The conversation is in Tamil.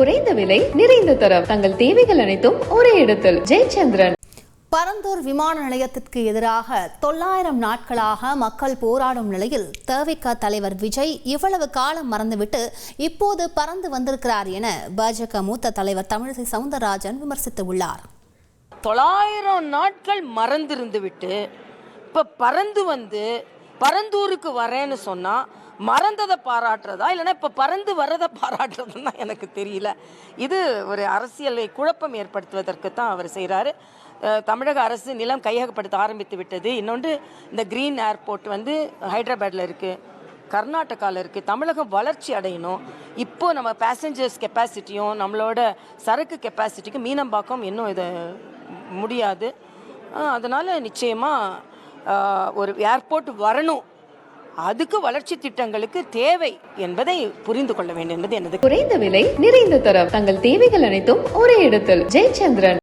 குறைந்த விலை நிறைந்த தரம். தங்கள் தேவைகள் அனைத்தும் ஒரே இடத்தில். ஜெயச்சந்திரன். பரந்தூர் விமான நிலையத்திற்கு எதிராக தொள்ளாயிரம் நாட்களாக மக்கள் போராடும் நிலையில் தவிக தலைவர் விஜய் இவ்வளவு காலம் மறந்துவிட்டு இப்போது பறந்து வந்திருக்கிறார் என பாஜக மூத்த தலைவர் தமிழிசை சவுந்தரராஜன் விமர்சித்துள்ளார் தொள்ளாயிரம் நாட்கள் மறந்திருந்து விட்டு இப்போ பறந்து வந்து பரந்தூருக்கு வரேன்னு சொன்னால் மறந்ததை பாராட்டுறதா? இல்லைன்னா இப்போ பறந்து வர்றதை பாராட்டுறதுன்னா எனக்கு தெரியல. இது ஒரு அரசியலை குழப்பம் ஏற்படுத்துவதற்கு தான் அவர் செய்கிறாரு தமிழக அரசு நிலம் கையகப்படுத்த ஆரம்பித்து விட்டது. இன்னொன்று இந்த க்ரீன் ஏர்போர்ட் வந்து ஹைதராபாத்தில் இருக்குது கர்நாடகாவில் இருக்குது தமிழகம் வளர்ச்சி அடையணும். இப்போது நம்ம பேசஞ்சர்ஸ் கெப்பாசிட்டியும் நம்மளோட சரக்கு கெப்பாசிட்டிக்கு மீனம்பாக்கம் இன்னும் இதை முடியாது. அதனால் நிச்சயமாக ஒரு ஏர்போர்ட் வரணும். அதுக்கு வளர்ச்சி திட்டங்களுக்கு தேவை என்பதை புரிந்து கொள்ள வேண்டும் என்பது எனது குறைந்த விலை நிறைந்த தரம். தங்கள் தேவைகள் அனைத்தும் ஒரே இடத்தில். ஜெயச்சந்திரன்.